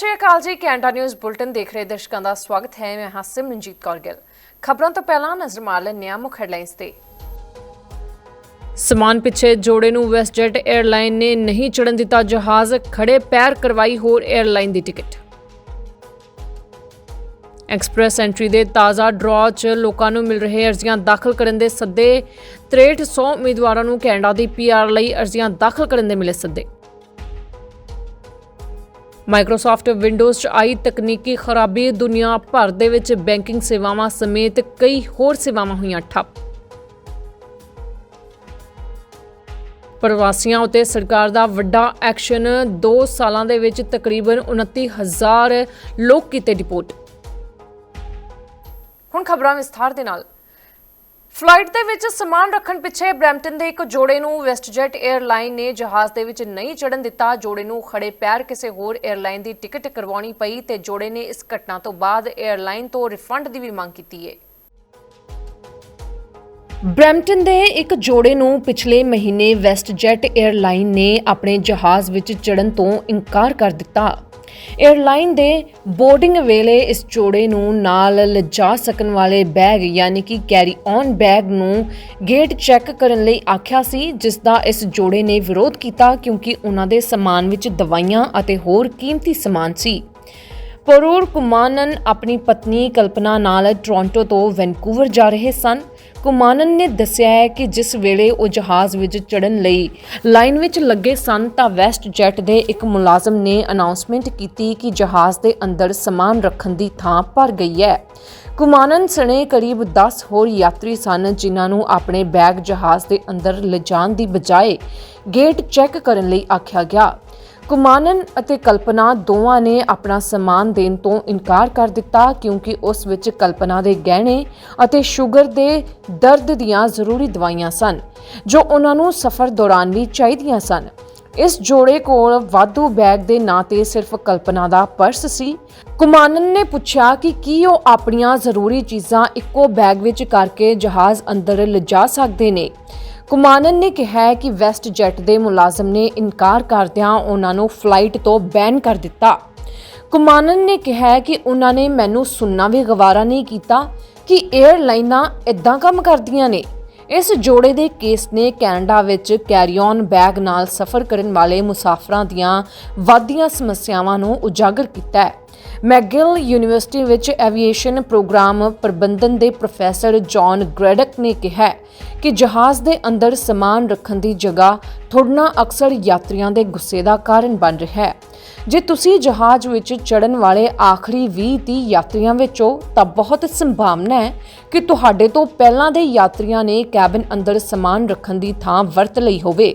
ਸ਼੍ਰੀ ਅਕਾਲ ਜੀ, Canada news bulletin ਦੇਖ ਰਹੇ ਦਰਸ਼ਕਾਂ ਦਾ ਸਵਾਗਤ ਹੈ। ਮੈਂ ਹਾਂ ਸਿਮਰਨਜੀਤ ਕੌਰ ਗਿੱਲ। ਖਬਰਾਂ ਤੋਂ ਪਹਿਲਾਂ ਨਜ਼ਰ ਮਾਰ ਲੈਂਦੇ ਮੁੱਖ ਹੈਡਲਾਈਨਸ ਤੇ। ਸਮਾਨ ਪਿੱਛੇ ਜੋੜੇ ਨੂੰ ਵੈਸਟਜੈਟ 에ਅਰਲਾਈਨ ਨੇ ਨਹੀਂ ਚੜਨ ਦਿੱਤਾ ਜਹਾਜ਼ ਖੜੇ ਪੈਰ ਕਰਵਾਈ ਹੋਰ 에ਅਰਲਾਈਨ ਦੀ ਟਿਕਟ। ਐਕਸਪ੍ਰੈਸ ਐਂਟਰੀ ਦੇ ਤਾਜ਼ਾ ਡਰਾਅ 'ਚ ਲੋਕਾਂ ਨੂੰ ਮਿਲ ਰਹੇ ਅਰਜ਼ੀਆਂ ਦਾਖਲ ਕਰਨ ਦੇ ਸੱਦੇ। 6300 ਉਮੀਦਵਾਰਾਂ ਨੂੰ ਕੈਨੇਡਾ ਦੀ ਪੀਆਰ ਲਈ ਅਰਜ਼ੀਆਂ ਦਾਖਲ ਕਰਨ ਦੇ ਮਿਲੇ ਸੱਦੇ। ਮਾਈਕਰੋਸਾਫਟ ਵਿੰਡੋਜ਼ 'ਚ ਆਈ ਤਕਨੀਕੀ ਖਰਾਬੀ, ਦੁਨੀਆ ਭਰ ਦੇ ਵਿੱਚ ਬੈਂਕਿੰਗ ਸੇਵਾਵਾਂ ਸਮੇਤ ਕਈ ਹੋਰ ਸੇਵਾਵਾਂ ਹੋਈਆਂ ਠੱਪ। ਪ੍ਰਵਾਸੀਆਂ ਉਤੇ ਸਰਕਾਰ ਦਾ ਵੱਡਾ ਐਕਸ਼ਨ 2 ਸਾਲਾਂ ਦੇ ਵਿੱਚ ਤਕਰੀਬਨ 29000 ਲੋਕ ਕੀਤੇ ਡਿਪੋਰਟ। ਹੁਣ ਖਬਰਾਂ ਵਿਸਥਾਰ ਦੇ ਨਾਲ। ਫਲਾਈਟ ਦੇ ਵਿੱਚ ਸਮਾਨ ਰੱਖਣ ਪਿੱਛੇ ਬ੍ਰੈਂਪਟਨ ਦੇ ਇੱਕ ਜੋੜੇ ਨੂੰ ਵੈਸਟਜੈਟ 에ਅਰਲਾਈਨ ਨੇ ਜਹਾਜ਼ ਦੇ ਵਿੱਚ ਨਹੀਂ ਚੜਨ ਦਿੱਤਾ। ਜੋੜੇ ਨੂੰ ਖੜੇ ਪੈਰ ਕਿਸੇ ਹੋਰ 에ਅਰਲਾਈਨ ਦੀ ਟਿਕਟ ਕਰਵਾਉਣੀ ਪਈ ਤੇ ਜੋੜੇ ਨੇ ਇਸ ਘਟਨਾ ਤੋਂ ਬਾਅਦ 에ਅਰਲਾਈਨ ਤੋਂ ਰਿਫੰਡ ਦੀ ਵੀ ਮੰਗ ਕੀਤੀ ਹੈ ਬ੍ਰੈਂਪਟਨ ਦੇ ਇੱਕ ਜੋੜੇ ਨੂੰ ਪਿਛਲੇ ਮਹੀਨੇ ਵੈਸਟਜੈਟ 에ਅਰਲਾਈਨ ਨੇ ਆਪਣੇ ਜਹਾਜ਼ ਵਿੱਚ ਚੜਨ ਤੋਂ ਇਨਕਾਰ ਕਰ ਦਿੱਤਾ। 에ਅਰਲਾਈਨ ਦੇ ਬੋਰਡਿੰਗ ਵੇਲੇ ਇਸ ਜੋੜੇ ਨੂੰ ਨਾਲ ਲਿਜਾ ਸਕਣ ਵਾਲੇ ਬੈਗ ਯਾਨੀ ਕਿ ਕੈਰੀ ਔਨ ਬੈਗ ਨੂੰ ਗੇਟ ਚੈੱਕ ਕਰਨ ਲਈ ਆਖਿਆ ਸੀ, ਜਿਸ ਦਾ ਇਸ ਜੋੜੇ ਨੇ ਵਿਰੋਧ ਕੀਤਾ ਕਿਉਂਕਿ ਉਹਨਾਂ ਦੇ ਸਮਾਨ ਵਿੱਚ ਦਵਾਈਆਂ ਅਤੇ ਹੋਰ ਕੀਮਤੀ ਸਮਾਨ ਸੀ। ਪਰੂਰ ਕੁਮਾਨਨ ਆਪਣੀ ਪਤਨੀ ਕਲਪਨਾ ਨਾਲ ਟੋਰਾਂਟੋ ਤੋਂ ਵੈਨਕੂਵਰ ਜਾ ਰਹੇ ਸਨ। ਕੁਮਾਨਨ ਨੇ ਦੱਸਿਆ ਹੈ ਕਿ ਜਿਸ ਵੇਲੇ ਉਹ ਜਹਾਜ਼ ਵਿੱਚ ਚੜਨ ਲਈ ਲਾਈਨ ਵਿੱਚ ਲੱਗੇ ਸਨ ਤਾਂ ਵੈਸਟ ਜੈਟ ਦੇ ਇੱਕ ਮੁਲਾਜ਼ਮ ਨੇ ਅਨਾਉਂਸਮੈਂਟ ਕੀਤੀ ਕਿ ਜਹਾਜ਼ ਦੇ ਅੰਦਰ ਸਮਾਨ ਰੱਖਣ ਦੀ ਥਾਂ ਭਰ ਗਈ ਹੈ। ਕੁਮਾਨਨ ਸਣੇ ਕਰੀਬ 10 ਹੋਰ ਯਾਤਰੀ ਸਨ ਜਿਨ੍ਹਾਂ ਨੂੰ ਆਪਣੇ ਬੈਗ ਜਹਾਜ਼ ਦੇ ਅੰਦਰ ਲਿਜਾਣ ਦੀ ਬਜਾਏ ਗੇਟ ਚੈੱਕ ਕਰਨ ਲਈ ਆਖਿਆ ਗਿਆ। ਕੁਮਾਨਨ ਅਤੇ ਕਲਪਨਾ ਦੋਵਾਂ ਨੇ ਆਪਣਾ ਸਮਾਨ ਦੇਣ ਤੋਂ ਇਨਕਾਰ ਕਰ ਦਿੱਤਾ ਕਿਉਂਕਿ ਉਸ ਵਿੱਚ ਕਲਪਨਾ ਦੇ ਗਹਿਣੇ ਅਤੇ ਸ਼ੂਗਰ ਦੇ ਦਰਦ ਦੀਆਂ ਜ਼ਰੂਰੀ ਦਵਾਈਆਂ ਸਨ, ਜੋ ਉਹਨਾਂ ਨੂੰ ਸਫ਼ਰ ਦੌਰਾਨ ਵੀ ਚਾਹੀਦੀਆਂ ਸਨ। ਇਸ ਜੋੜੇ ਕੋਲ ਵਾਧੂ ਬੈਗ ਦੇ ਨਾਂ ਤੇ ਸਿਰਫ ਕਲਪਨਾ ਦਾ ਪਰਸ ਸੀ। ਕੁਮਾਨਨ ਨੇ ਪੁੱਛਿਆ ਕਿ ਕੀ ਉਹ ਆਪਣੀਆਂ ਜ਼ਰੂਰੀ ਚੀਜ਼ਾਂ ਇੱਕੋ ਬੈਗ ਵਿੱਚ ਕਰਕੇ ਜਹਾਜ਼ ਅੰਦਰ ਲਿਜਾ ਸਕਦੇ ਨੇ। ਕੁਮਾਨਨ ਨੇ ਕਿਹਾ ਹੈ ਕਿ ਵੈਸਟ ਜੈਟ ਦੇ ਮੁਲਾਜ਼ਮ ਨੇ ਇਨਕਾਰ ਕਰਦਿਆਂ ਉਹਨਾਂ ਨੂੰ ਫਲਾਈਟ ਤੋਂ ਬੈਨ ਕਰ ਦਿੱਤਾ। ਕੁਮਾਨਨ ਨੇ ਕਿਹਾ ਕਿ ਉਹਨਾਂ ਨੇ ਮੈਨੂੰ ਸੁਣਨਾ ਵੀ ਗਵਾਰਾ ਨਹੀਂ ਕੀਤਾ ਕਿ 에ਅਰਲਾਈਨਾਂ ਇਦਾਂ ਕੰਮ ਕਰਦੀਆਂ ਨੇ। ਇਸ ਜੋੜੇ ਦੇ ਕੇਸ ਨੇ ਕੈਨੇਡਾ ਵਿੱਚ ਕੈਰੀਆਨ ਬੈਗ ਨਾਲ ਸਫ਼ਰ ਕਰਨ ਵਾਲੇ ਮੁਸਾਫਰਾਂ ਦੀਆਂ ਵਾਧੀਆਂ ਸਮੱਸਿਆਵਾਂ ਨੂੰ ਉਜਾਗਰ ਕੀਤਾ ਹੈ। ਮੈਗਿਲ ਯੂਨੀਵਰਸਿਟੀ ਵਿੱਚ ਐਵੀਏਸ਼ਨ ਪ੍ਰੋਗਰਾਮ ਪ੍ਰਬੰਧਨ ਦੇ ਪ੍ਰੋਫੈਸਰ ਜੌਨ ਗ੍ਰੈਡਕ ਨੇ ਕਿਹਾ ਕਿ ਜਹਾਜ਼ ਦੇ ਅੰਦਰ ਸਮਾਨ ਰੱਖਣ ਦੀ ਜਗ੍ਹਾ ਥੋੜਨਾ ਅਕਸਰ ਯਾਤਰੀਆਂ ਦੇ ਗੁੱਸੇ ਦਾ ਕਾਰਨ ਬਣ ਰਿਹਾ ਹੈ। ਜੇ ਤੁਸੀਂ ਜਹਾਜ਼ ਵਿੱਚ ਚੜਨ ਵਾਲੇ ਆਖਰੀ 20-30 ਯਾਤਰੀਆਂ ਵਿੱਚੋਂ ਤਾਂ ਬਹੁਤ ਸੰਭਾਵਨਾ ਹੈ ਕਿ ਤੁਹਾਡੇ ਤੋਂ ਪਹਿਲਾਂ ਦੇ ਯਾਤਰੀਆਂ ਨੇ ਕੈਬਨ ਅੰਦਰ ਸਮਾਨ ਰੱਖਣ ਦੀ ਥਾਂ ਵਰਤ ਲਈ ਹੋਵੇ।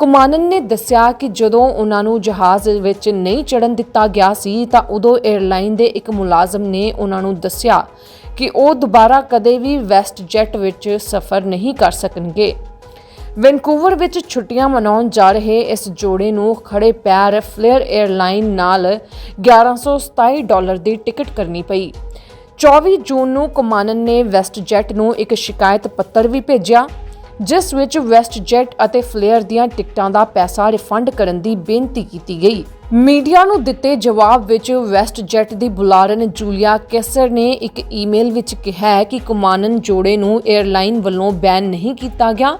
ਕੁਮਾਨਨ ਨੇ ਦੱਸਿਆ ਕਿ ਜਦੋਂ ਉਹਨਾਂ ਨੂੰ ਜਹਾਜ਼ ਵਿੱਚ ਨਹੀਂ ਚੜਨ ਦਿੱਤਾ ਗਿਆ ਸੀ ਤਾਂ ਉਦੋਂ 에ਅਰਲਾਈਨ ਦੇ ਇੱਕ ਮੁਲਾਜ਼ਮ ਨੇ ਉਹਨਾਂ ਨੂੰ ਦੱਸਿਆ ਕਿ ਉਹ ਦੁਬਾਰਾ ਕਦੇ ਵੀ ਵੈਸਟ ਜੈਟ ਵਿੱਚ ਸਫ਼ਰ ਨਹੀਂ ਕਰ ਸਕਣਗੇ। ਵੈਨਕੂਵਰ ਵਿੱਚ ਛੁੱਟੀਆਂ ਮਨਾਉਣ ਜਾ ਰਹੇ ਇਸ ਜੋੜੇ ਨੂੰ ਖੜੇ ਪੈਰ ਫਲੇਅਰ 에ਅਰਲਾਈਨ ਨਾਲ 1127 ਡਾਲਰ ਦੀ ਟਿਕਟ ਕਰਨੀ ਪਈ। 24 ਜੂਨ ਨੂੰ ਕਮਾਨਨ ਨੇ ਵੈਸਟ ਜੈਟ ਨੂੰ ਇੱਕ ਸ਼ਿਕਾਇਤ ਪੱਤਰ ਵੀ ਭੇਜਿਆ। ਜਿਸ ਵਿੱਚ ਵੈਸਟ ਜੈਟ ਅਤੇ ਫਲੇਅਰ ਦੀਆਂ ਟਿਕਟਾਂ ਦਾ ਪੈਸਾ ਰਿਫੰਡ ਕਰਨ ਦੀ ਬੇਨਤੀ ਕੀਤੀ ਗਈ। ਮੀਡੀਆ ਨੂੰ ਦਿੱਤੇ ਜਵਾਬ ਵਿੱਚ ਵੈਸਟ ਜੈਟ ਦੀ ਬੁਲਾਰਨ ਜੂਲੀਆ ਕੈਸਰ ਨੇ ਇੱਕ ਈਮੇਲ ਵਿੱਚ ਕਿਹਾ ਹੈ ਕਿ ਕੁਮਾਨਨ ਜੋੜੇ ਨੂੰ 에ਅਰਲਾਈਨ ਵੱਲੋਂ ਬੈਨ ਨਹੀਂ ਕੀਤਾ ਗਿਆ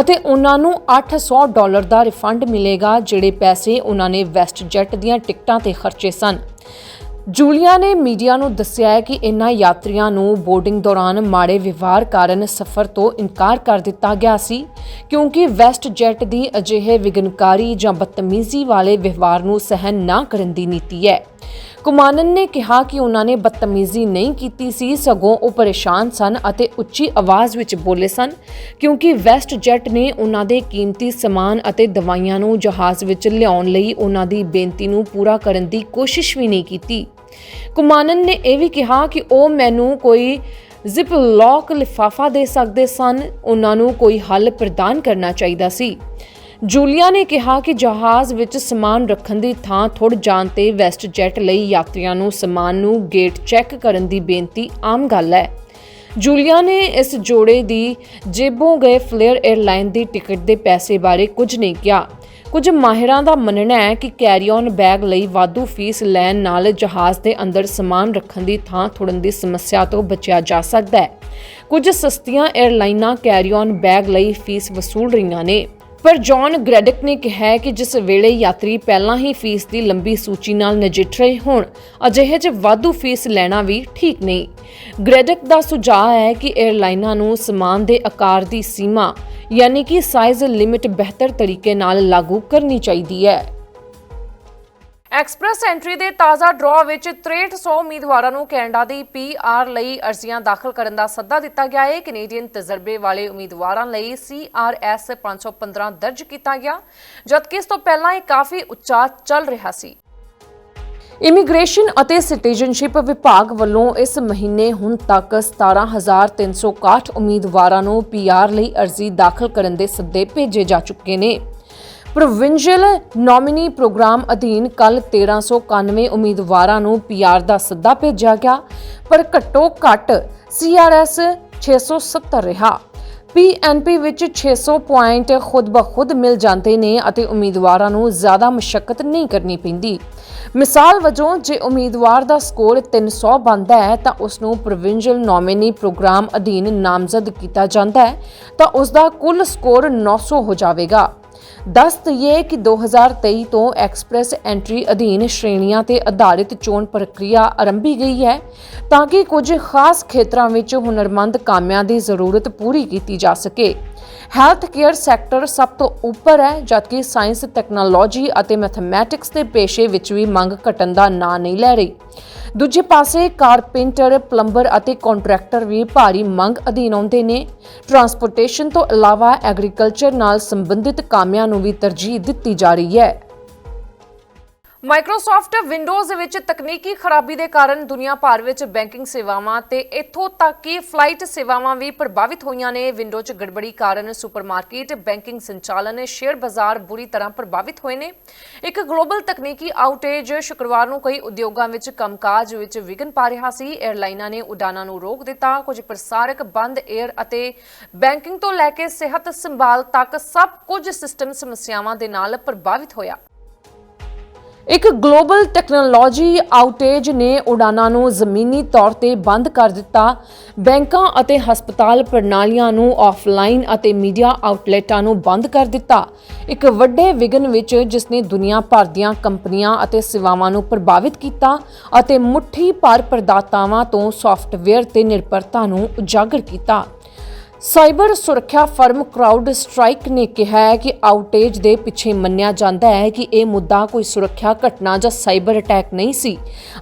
ਅਤੇ ਉਹਨਾਂ ਨੂੰ 800 ਡਾਲਰ ਦਾ ਰਿਫੰਡ ਮਿਲੇਗਾ, ਜਿਹੜੇ ਪੈਸੇ ਉਹਨਾਂ ਨੇ ਵੈਸਟ ਜੈਟ ਦੀਆਂ ਟਿਕਟਾਂ ਤੇ ਖਰਚੇ ਸਨ। ਜੂਲੀਆ ਨੇ ਮੀਡੀਆ ਨੂੰ ਦੱਸਿਆ ਹੈ ਕਿ ਇਨ੍ਹਾਂ ਯਾਤਰੀਆਂ ਨੂੰ ਬੋਰਡਿੰਗ ਦੌਰਾਨ ਮਾੜੇ ਵਿਵਹਾਰ ਕਾਰਨ ਸਫ਼ਰ ਤੋਂ ਇਨਕਾਰ ਕਰ ਦਿੱਤਾ ਗਿਆ ਸੀ, ਕਿਉਂਕਿ ਵੈਸਟ ਜੈਟ ਦੀ ਅਜਿਹੇ ਵਿਗਨਕਾਰੀ ਜਾਂ ਬਦਤਮੀਜ਼ੀ ਵਾਲੇ ਵਿਵਹਾਰ ਨੂੰ ਸਹਿਨ ਨਾ ਕਰਨ ਦੀ ਨੀਤੀ ਹੈ। ਕੁਮਾਨਨ ਨੇ ਕਿਹਾ ਕਿ ਉਹਨਾਂ ਨੇ ਬਦਤਮੀਜ਼ੀ ਨਹੀਂ ਕੀਤੀ ਸੀ, ਸਗੋਂ ਉਹ ਪਰੇਸ਼ਾਨ ਸਨ ਅਤੇ ਉੱਚੀ ਆਵਾਜ਼ ਵਿੱਚ ਬੋਲੇ ਸਨ, ਕਿਉਂਕਿ ਵੈਸਟ ਜੈਟ ਨੇ ਉਹਨਾਂ ਦੇ ਕੀਮਤੀ ਸਮਾਨ ਅਤੇ ਦਵਾਈਆਂ ਨੂੰ ਜਹਾਜ਼ ਵਿੱਚ ਲਿਆਉਣ ਲਈ ਉਹਨਾਂ ਦੀ ਬੇਨਤੀ ਨੂੰ ਪੂਰਾ ਕਰਨ ਦੀ ਕੋਸ਼ਿਸ਼ ਵੀ ਨਹੀਂ ਕੀਤੀ। ਕੁਮਾਨਨ ਨੇ ਇਹ ਵੀ ਕਿਹਾ ਕਿ ਉਹ ਮੈਨੂੰ ਕੋਈ ਜ਼ਿਪ ਲੌਕ ਲਿਫਾਫਾ ਦੇ ਸਕਦੇ ਸਨ। ਉਹਨਾਂ ਨੂੰ ਕੋਈ ਹੱਲ ਪ੍ਰਦਾਨ ਕਰਨਾ ਚਾਹੀਦਾ ਸੀ। ਜੂਲੀਆ ਨੇ ਕਿਹਾ ਕਿ ਜਹਾਜ਼ ਵਿੱਚ ਸਮਾਨ ਰੱਖਣ ਦੀ ਥਾਂ ਥੁੜ ਜਾਣ ਤੇ ਵੈਸਟ ਜੈਟ ਲਈ ਯਾਤਰੀਆਂ ਨੂੰ ਸਮਾਨ ਨੂੰ ਗੇਟ ਚੈੱਕ ਕਰਨ ਦੀ ਬੇਨਤੀ ਆਮ ਗੱਲ ਹੈ। ਜੂਲੀਆ ਨੇ ਇਸ ਜੋੜੇ ਦੀ ਜੇਬੋਂ ਗਏ ਫਲੇਅਰ 에ਅਰਲਾਈਨ ਦੀ ਟਿਕਟ ਦੇ ਪੈਸੇ ਬਾਰੇ ਕੁਝ ਨਹੀਂ ਕਿਹਾ। ਕੁਝ ਮਾਹਿਰਾਂ ਦਾ ਮੰਨਣਾ ਹੈ ਕਿ ਕੈਰੀ-ਔਨ ਬੈਗ ਲਈ ਵਾਧੂ ਫੀਸ ਲੈਣ ਨਾਲ ਜਹਾਜ਼ ਦੇ ਅੰਦਰ ਸਮਾਨ ਰੱਖਣ ਦੀ ਥਾਂ ਥੋੜਨ ਦੀ ਸਮੱਸਿਆ ਤੋਂ ਬਚਿਆ ਜਾ ਸਕਦਾ ਹੈ। ਕੁਝ ਸਸਤੀਆਂ 에ਅਰਲਾਈਨਾਂ ਕੈਰੀ-ਔਨ ਬੈਗ ਲਈ ਫੀਸ ਵਸੂਲ ਰਹੀਆਂ ਨੇ। ਪਰ ਜੌਨ ਗ੍ਰੈਡਿਕ ਨੇ ਕਿਹਾ ਹੈ ਕਿ ਜਿਸ ਵੇਲੇ ਯਾਤਰੀ ਪਹਿਲਾਂ ਹੀ ਫੀਸ ਦੀ ਲੰਬੀ ਸੂਚੀ ਨਾਲ ਨਜਿੱਠ ਰਹੇ ਹੋਣ, ਅਜਿਹੇ 'ਚ ਵਾਧੂ ਫੀਸ ਲੈਣਾ ਵੀ ਠੀਕ ਨਹੀਂ। ਗ੍ਰੈਡਿਕ ਦਾ ਸੁਝਾਅ ਹੈ ਕਿ 에ਅਰਲਾਈਨਾਂ ਨੂੰ ਸਮਾਨ ਦੇ ਆਕਾਰ ਦੀ ਸੀਮਾ ਯਾਨੀ ਕਿ ਸਾਈਜ਼ ਲਿਮਿਟ ਬਿਹਤਰ ਤਰੀਕੇ ਨਾਲ ਲਾਗੂ ਕਰਨੀ ਚਾਹੀਦੀ ਹੈ। ਐਕਸਪ੍ਰੈਸ ਐਂਟਰੀ ਦੇ ਤਾਜ਼ਾ ਡਰਾਅ ਵਿੱਚ 6300 ਉਮੀਦਵਾਰਾਂ ਨੂੰ ਕੈਨੇਡਾ ਦੀ ਪੀਆਰ ਲਈ ਅਰਜ਼ੀਆਂ ਦਾਖਲ ਕਰਨ ਦਾ ਸੱਦਾ ਦਿੱਤਾ ਗਿਆ ਹੈ। ਕੈਨੇਡੀਅਨ ਤਜਰਬੇ ਵਾਲੇ ਉਮੀਦਵਾਰਾਂ ਲਈ ਸੀਆਰਐਸ 515 ਦਰਜ ਕੀਤਾ ਗਿਆ, ਜਦਕਿ ਇਸ ਤੋਂ ਪਹਿਲਾਂ ਇਹ ਕਾਫੀ ਉੱਚਾ ਚੱਲ ਰਿਹਾ ਸੀ। ਇਮੀਗ੍ਰੇਸ਼ਨ ਅਤੇ ਸਿਟੀਜ਼ਨਸ਼ਿਪ ਵਿਭਾਗ ਵੱਲੋਂ ਇਸ ਮਹੀਨੇ ਹੁਣ ਤੱਕ 17361 ਉਮੀਦਵਾਰਾਂ ਨੂੰ ਪੀਆਰ ਲਈ ਅਰਜ਼ੀ ਦਾਖਲ ਕਰਨ ਦੇ ਸੱਦੇ ਭੇਜੇ ਜਾ ਚੁੱਕੇ ਨੇ। ਪ੍ਰੋਵਿੰਸ਼ੀਅਲ ਨੋਮਿਨੀ ਪ੍ਰੋਗਰਾਮ ਅਧੀਨ ਕੱਲ 1391 ਉਮੀਦਵਾਰਾਂ ਨੂੰ ਪੀਆਰ ਦਾ ਸੱਦਾ ਭੇਜਿਆ ਗਿਆ, ਪਰ ਘੱਟੋ ਘੱਟ ਸੀਆਰਐਸ 670 ਰਿਹਾ। ਪੀਐਨਪੀ ਵਿੱਚ 600 ਪੁਆਇੰਟ ਖੁਦ ਬ ਮਿਲ ਜਾਂਦੇ ਨੇ ਅਤੇ ਉਮੀਦਵਾਰਾਂ ਨੂੰ ਜ਼ਿਆਦਾ ਮੁਸ਼ਕਲ ਨਹੀਂ ਕਰਨੀ ਪੈਂਦੀ। ਮਿਸਾਲ ਵਜੋਂ ਜੇ ਉਮੀਦਵਾਰ ਦਾ ਸਕੋਰ 300 ਬਣਦਾ ਹੈ ਤਾਂ ਉਸ ਨੂੰ ਪ੍ਰੋਵਿੰਸ਼ੀਅਲ ਨੋਮਿਨੀ ਪ੍ਰੋਗਰਾਮ ਅਧੀਨ ਨਾਮਜ਼ਦ ਕੀਤਾ ਜਾਂਦਾ ਹੈ ਤਾਂ ਉਸ ਦਾ ਕੁੱਲ ਸਕੋਰ 900 ਹੋ ਜਾਵੇਗਾ। ਦੱਸ ਦਈਏ ਕਿ 2023 ਤੋਂ ਐਕਸਪ੍ਰੈਸ ਐਂਟਰੀ ਅਧੀਨ ਸ਼੍ਰੇਣੀਆਂ ਤੇ ਆਧਾਰਿਤ ਚੋਣ ਪ੍ਰਕਿਰਿਆ ਆਰੰਭੀ ਗਈ ਹੈ ਤਾਂ ਕਿ ਕੁਝ ਖਾਸ ਖੇਤਰਾਂ ਵਿੱਚ ਹੁਨਰਮੰਦ ਕਾਮਿਆਂ ਦੀ ਜ਼ਰੂਰਤ ਪੂਰੀ ਕੀਤੀ ਜਾ ਸਕੇ। ਹੈਲਥ ਕੇਅਰ ਸੈਕਟਰ ਸਭ ਤੋਂ ਉੱਪਰ ਹੈ, ਜਦਕਿ ਸਾਇੰਸ, ਟੈਕਨੋਲੋਜੀ ਅਤੇ ਮੈਥਮੈਟਿਕਸ ਦੇ ਪੇਸ਼ੇ ਵਿੱਚ ਵੀ ਮੰਗ ਘਟਣ ਦਾ ਨਾਂ ਨਹੀਂ ਲੈ ਰਹੀ। ਦੂਜੇ ਪਾਸੇ ਕਾਰਪੈਂਟਰ, ਪਲੰਬਰ ਅਤੇ ਕੰਟਰੈਕਟਰ ਵੀ ਭਾਰੀ ਮੰਗ ਅਧੀਨ ਆਉਂਦੇ ਨੇ। ਟਰਾਂਸਪੋਰਟੇਸ਼ਨ ਤੋਂ ਇਲਾਵਾ ਐਗਰੀਕਲਚਰ ਨਾਲ ਸੰਬੰਧਿਤ ਕਾਮਿਆਂ ਨੂੰ ਵੀ ਤਰਜੀਹ ਦਿੱਤੀ ਜਾ ਰਹੀ ਹੈ। ਮਾਈਕਰੋਸਾਫਟ ਵਿੰਡੋਜ਼ ਵਿੱਚ ਤਕਨੀਕੀ ਖਰਾਬੀ ਦੇ ਕਾਰਨ ਦੁਨੀਆ ਭਰ ਵਿੱਚ ਬੈਂਕਿੰਗ ਸੇਵਾਵਾਂ ਤੇ ਇੱਥੋਂ ਤੱਕ ਕਿ ਫਲਾਈਟ ਸੇਵਾਵਾਂ ਵੀ ਪ੍ਰਭਾਵਿਤ ਹੋਈਆਂ ਨੇ। ਵਿੰਡੋ 'ਚ ਗੜਬੜੀ ਕਾਰਨ ਸੁਪਰਮਾਰਕੀਟ, ਬੈਂਕਿੰਗ ਸੰਚਾਲਨ, ਸ਼ੇਅਰ ਬਾਜ਼ਾਰ ਬੁਰੀ ਤਰ੍ਹਾਂ ਪ੍ਰਭਾਵਿਤ ਹੋਏ ਨੇ। ਇੱਕ ਗਲੋਬਲ ਤਕਨੀਕੀ ਆਊਟੇਜ ਸ਼ੁੱਕਰਵਾਰ ਨੂੰ ਕਈ ਉਦਯੋਗਾਂ ਵਿੱਚ ਕੰਮਕਾਜ ਵਿੱਚ ਵਿਘਨ ਪਾ ਰਿਹਾ ਸੀ। 에ਅਰਲਾਈਨਾਂ ਨੇ ਉਡਾਨਾਂ ਨੂੰ ਰੋਕ ਦਿੱਤਾ। ਕੁਝ ਪ੍ਰਸਾਰਕ ਬੰਦ 에ਅਰ ਅਤੇ ਬੈਂਕਿੰਗ ਤੋਂ ਲੈ ਕੇ ਸਿਹਤ ਸੰਭਾਲ ਤੱਕ ਸਭ ਕੁਝ ਸਿਸਟਮ ਸਮੱਸਿਆਵਾਂ ਦੇ ਨਾਲ ਪ੍ਰਭਾਵਿਤ ਹੋਇਆ। ਇੱਕ ਗਲੋਬਲ ਟੈਕਨੋਲੋਜੀ ਆਊਟੇਜ ਨੇ ਉਡਾਨਾਂ ਨੂੰ ਜ਼ਮੀਨੀ ਤੌਰ ਤੇ ਬੰਦ ਕਰ ਦਿੱਤਾ। ਬੈਂਕਾਂ ਅਤੇ ਹਸਪਤਾਲ ਪ੍ਰਣਾਲੀਆਂ ਨੂੰ ਆਫਲਾਈਨ ਅਤੇ ਮੀਡੀਆ ਆਊਟਲੈਟਾਂ ਨੂੰ ਬੰਦ ਕਰ ਦਿੱਤਾ। ਇੱਕ ਵੱਡੇ ਵਿਗਨ ਵਿੱਚ ਜਿਸ ਨੇ ਦੁਨੀਆ ਭਰ ਦੀਆਂ ਕੰਪਨੀਆਂ ਅਤੇ ਸੇਵਾਵਾਂ ਨੂੰ ਪ੍ਰਭਾਵਿਤ ਕੀਤਾ ਅਤੇ ਮੁੱਠੀ ਭਰ ਪ੍ਰਦਾਤਾਵਾਂ ਤੋਂ ਸੌਫਟਵੇਅਰ ਤੇ ਨਿਰਭਰਤਾ ਨੂੰ ਉਜਾਗਰ ਕੀਤਾ। ਸਾਈਬਰ ਸੁਰੱਖਿਆ ਫਰਮ ਕਰਾਊਡ ਸਟ੍ਰਾਈਕ ਨੇ ਕਿਹਾ ਹੈ ਕਿ ਆਊਟੇਜ ਦੇ ਪਿੱਛੇ ਮੰਨਿਆ ਜਾਂਦਾ ਹੈ ਕਿ ਇਹ ਮੁੱਦਾ ਕੋਈ ਸੁਰੱਖਿਆ ਘਟਨਾ ਜਾਂ ਸਾਈਬਰ ਅਟੈਕ ਨਹੀਂ ਸੀ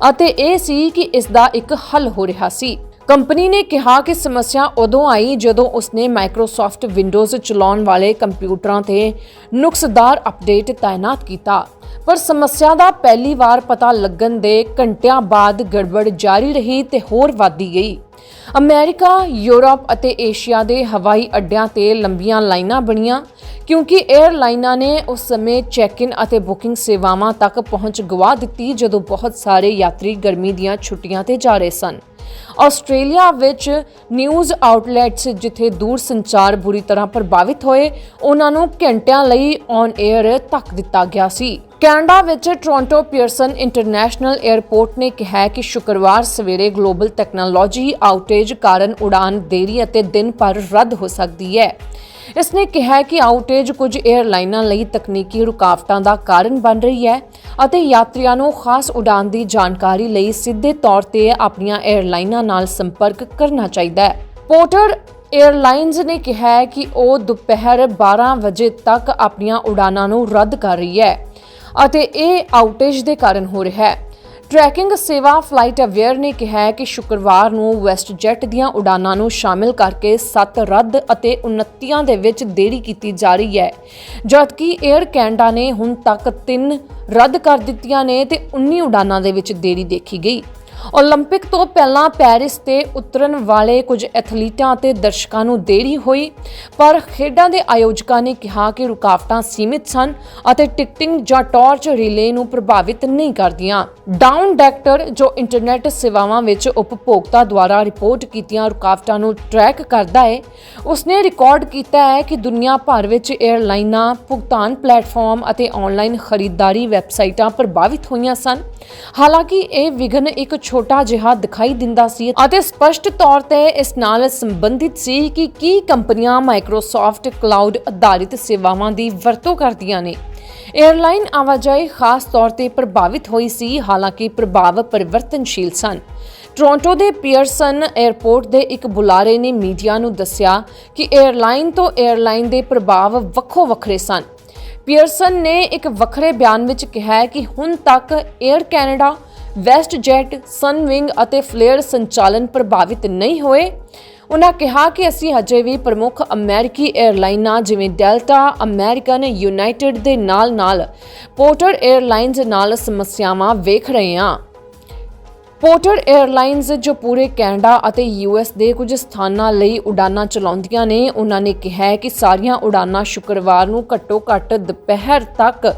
ਅਤੇ ਇਹ ਸੀ ਕਿ ਇਸ ਦਾ ਇੱਕ ਹੱਲ ਹੋ ਰਿਹਾ ਸੀ। ਕੰਪਨੀ ਨੇ ਕਿਹਾ ਕਿ ਸਮੱਸਿਆ ਉਦੋਂ ਆਈ ਜਦੋਂ ਉਸਨੇ ਮਾਈਕਰੋਸਾਫਟ ਵਿੰਡੋਜ਼ ਚਲਾਉਣ ਵਾਲੇ ਕੰਪਿਊਟਰਾਂ ਤੇ ਨੁਕਸਦਾਰ ਅਪਡੇਟ ਤਾਇਨਾਤ ਕੀਤਾ। ਪਰ ਸਮੱਸਿਆ ਦਾ ਪਹਿਲੀ ਵਾਰ ਪਤਾ ਲੱਗਣ ਦੇ ਘੰਟਿਆਂ ਬਾਅਦ ਗੜਬੜ ਜਾਰੀ ਰਹੀ ਤੇ ਹੋਰ ਵਧਦੀ ਗਈ। ਅਮਰੀਕਾ, ਯੂਰਪ ਅਤੇ ਏਸ਼ੀਆ ਦੇ ਹਵਾਈ ਅੱਡਿਆਂ ਤੇ ਲੰਬੀਆਂ ਲਾਈਨਾਂ ਬਣੀਆਂ, ਕਿਉਂਕਿ 에ਅਰਲਾਈਨਾਂ ਨੇ ਉਸ ਸਮੇਂ ਚੈੱਕ-ਇਨ ਅਤੇ ਬੁਕਿੰਗ ਸੇਵਾਵਾਂ ਤੱਕ ਪਹੁੰਚ ਗਵਾ ਦਿੱਤੀ ਜਦੋਂ ਬਹੁਤ ਸਾਰੇ ਯਾਤਰੀ ਗਰਮੀ ਦੀਆਂ ਛੁੱਟੀਆਂ ਤੇ ਜਾ ਰਹੇ ਸਨ। ਆਸਟ੍ਰੇਲੀਆ ਵਿੱਚ ਨਿਊਜ਼ ਆਊਟਲੈਟਸ ਜਿੱਥੇ ਦੂਰ ਸੰਚਾਰ ਬੁਰੀ ਤਰ੍ਹਾਂ ਪ੍ਰਭਾਵਿਤ ਹੋਏ, ਉਹਨਾਂ ਨੂੰ ਘੰਟਿਆਂ ਲਈ ਔਨ 에ਅਰ ਤੱਕ ਦਿੱਤਾ ਗਿਆ ਸੀ। ਕੈਨੇਡਾ ਵਿੱਚ ਟੋਰਾਂਟੋ ਪੀਅਰਸਨ ਇੰਟਰਨੈਸ਼ਨਲ 에ਅਰਪੋਰਟ ਨੇ ਕਿਹਾ ਕਿ ਸ਼ੁੱਕਰਵਾਰ ਸਵੇਰੇ ਗਲੋਬਲ ਟੈਕਨੋਲੋਜੀ ਆਊਟੇਜ ਕਾਰਨ ਉਡਾਨ ਦੇਰੀ ਅਤੇ ਦਿਨ ਭਰ ਰੱਦ ਹੋ ਸਕਦੀ ਹੈ। ਇਸ ਨੇ ਕਿਹਾ ਕਿ ਆਊਟੇਜ ਕੁਝ 에ਅਰਲਾਈਨਾਂ ਲਈ ਤਕਨੀਕੀ ਰੁਕਾਵਟਾਂ ਦਾ ਕਾਰਨ ਬਣ ਰਹੀ ਹੈ ਅਤੇ ਯਾਤਰੀਆਂ ਨੂੰ ਖਾਸ ਉਡਾਨ ਦੀ ਜਾਣਕਾਰੀ ਲਈ ਸਿੱਧੇ ਤੌਰ ਤੇ ਆਪਣੀਆਂ 에ਅਰਲਾਈਨਾਂ ਨਾਲ ਸੰਪਰਕ ਕਰਨਾ ਚਾਹੀਦਾ ਹੈ। ਪੋਰਟਰ ਏਅਰਲਾਈਨਜ਼ ਨੇ ਕਿਹਾ ਕਿ ਉਹ ਦੁਪਹਿਰ 12 ਵਜੇ ਤੱਕ ਆਪਣੀਆਂ ਉਡਾਨਾਂ ਨੂੰ ਰੱਦ ਕਰ ਰਹੀ ਹੈ। ਅਤੇ ਇਹ ਆਊਟੇਜ ਦੇ ਕਾਰਨ ਹੋ ਰਿਹਾ ਹੈ। ਟਰੈਕਿੰਗ ਸੇਵਾ ਫਲਾਈਟ ਅਵੇਅਰ ਨੇ ਕਿਹਾ ਹੈ ਕਿ ਸ਼ੁੱਕਰਵਾਰ ਨੂੰ ਵੈਸਟਜੈਟ ਦੀਆਂ ਉਡਾਨਾਂ ਨੂੰ ਸ਼ਾਮਿਲ ਕਰਕੇ 7 ਰੱਦ ਅਤੇ 29 ਦੇ ਵਿੱਚ ਦੇਰੀ ਕੀਤੀ ਜਾ ਰਹੀ ਹੈ। ਜਦਕਿ 에ਅਰ ਕੈਨੇਡਾ ਨੇ ਹੁਣ ਤੱਕ 3 ਰੱਦ ਕਰ ਦਿੱਤੀਆਂ ਨੇ ਤੇ 19 ਉਡਾਨਾਂ ਦੇ ਵਿੱਚ ਦੇਰੀ ਦੇਖੀ ਗਈ। ਓਲੰਪਿਕ ਤੋਂ ਪਹਿਲਾਂ ਪੈਰਿਸ ਤੇ ਉਤਰਨ ਵਾਲੇ ਕੁਝ ਐਥਲੀਟਾਂ ਅਤੇ ਦਰਸ਼ਕਾਂ ਨੂੰ ਦੇਰੀ ਹੋਈ, ਪਰ ਖੇਡਾਂ ਦੇ ਆਯੋਜਕਾਂ ਨੇ ਕਿਹਾ ਕਿ ਰੁਕਾਵਟਾਂ ਸੀਮਿਤ ਸਨ ਅਤੇ ਟਿਕਟਿੰਗ ਜਾਂ ਟਾਰਚ ਰਿਲੇ ਨੂੰ ਪ੍ਰਭਾਵਿਤ ਨਹੀਂ ਕਰਦੀਆਂ। ਡਾਊਨ ਡੈਕਟਰ ਜੋ ਇੰਟਰਨੈਟ ਸੇਵਾਵਾਂ ਵਿੱਚ ਉਪਭੋਗਤਾ ਦੁਆਰਾ ਰਿਪੋਰਟ ਕੀਤੀਆਂ ਰੁਕਾਵਟਾਂ ਨੂੰ ਟਰੈਕ ਕਰਦਾ ਹੈ ਉਸਨੇ ਰਿਕਾਰਡ ਕੀਤਾ ਹੈ ਕਿ ਦੁਨੀਆ ਭਰ ਵਿੱਚ 에ਅਰਲਾਈਨਾਂ ਭੁਗਤਾਨ ਪਲੇਟਫਾਰਮ ਅਤੇ ਆਨਲਾਈਨ ਖਰੀਦਦਾਰੀ ਵੈਬਸਾਈਟਾਂ ਪ੍ਰਭਾਵਿਤ ਹੋਈਆਂ ਸਨ। ਹਾਲਾਂਕਿ ਇਹ ਵਿਘਨ ਇੱਕ ਛੋਟਾ ਜਿਹਾ ਦਿਖਾਈ ਦਿੰਦਾ ਸੀ ਅਤੇ ਸਪਸ਼ਟ ਤੌਰ ਤੇ ਇਸ ਨਾਲ ਸੰਬੰਧਿਤ ਸੀ ਕਿ ਕੀ ਕੰਪਨੀਆਂ ਮਾਈਕਰੋਸਾਫਟ ਕਲਾਊਡ ਆਧਾਰਿਤ ਸੇਵਾਵਾਂ ਦੀ ਵਰਤੋਂ ਕਰਦੀਆਂ ਨੇ। ਏਅਰਲਾਈਨ ਆਵਾਜਾਈ ਖਾਸ ਤੌਰ ਤੇ ਪ੍ਰਭਾਵਿਤ ਹੋਈ ਸੀ, ਹਾਲਾਂਕਿ ਪ੍ਰਭਾਵ ਪਰਿਵਰਤਨਸ਼ੀਲ ਸਨ। ਟੋਰਾਂਟੋ ਦੇ ਪੀਅਰਸਨ 에ਅਰਪੋਰਟ ਦੇ ਇੱਕ ਬੁਲਾਰੇ ਨੇ ਮੀਡੀਆ ਨੂੰ ਦੱਸਿਆ ਕਿ ਏਅਰਲਾਈਨ ਤੋਂ ਏਅਰਲਾਈਨ ਦੇ ਪ੍ਰਭਾਵ ਵੱਖੋ ਵੱਖਰੇ ਸਨ। ਪੀਅਰਸਨ ਨੇ ਇੱਕ ਵੱਖਰੇ ਬਿਆਨ ਵਿੱਚ ਕਿਹਾ ਕਿ ਹੁਣ ਤੱਕ Air Canada WestJet, Sunwing ਅਤੇ ਫਲੇਅਰ ਸੰਚਾਲਨ ਪ੍ਰਭਾਵਿਤ ਨਹੀਂ ਹੋਏ। ਉਨ੍ਹਾਂ ਕਿਹਾ ਕਿ ਅਸੀਂ ਹਜੇ ਵੀ ਪ੍ਰਮੁੱਖ ਅਮਰੀਕੀ 에ਅਰਲਾਈਨਾਂ ਜਿਵੇਂ ਡੈਲਟਾ, ਅਮਰੀਕਨ ਯੂਨਾਈਟਿਡ ਦੇ ਨਾਲ-ਨਾਲ ਪੋਰਟਰ 에ਅਰਲਾਈਨਜ਼ ਨਾਲ ਸਮੱਸਿਆਵਾਂ ਵੇਖ ਰਹੇ ਹਾਂ। ਪੋਰਟਰ 에ਅਰਲਾਈਨਜ਼ ਜੋ ਪੂਰੇ ਕੈਨੇਡਾ ਅਤੇ ਯੂਐਸ ਦੇ ਕੁਝ ਸਥਾਨਾਂ ਲਈ ਉਡਾਨਾਂ ਚਲਾਉਂਦੀਆਂ ਨੇ ਉਹਨਾਂ ਨੇ ਕਿਹਾ ਕਿ ਸਾਰੀਆਂ ਉਡਾਨਾਂ ਸ਼ੁੱਕਰਵਾਰ ਨੂੰ ਘੱਟੋ-ਘੱਟ ਦੁਪਹਿਰ ਤੱਕ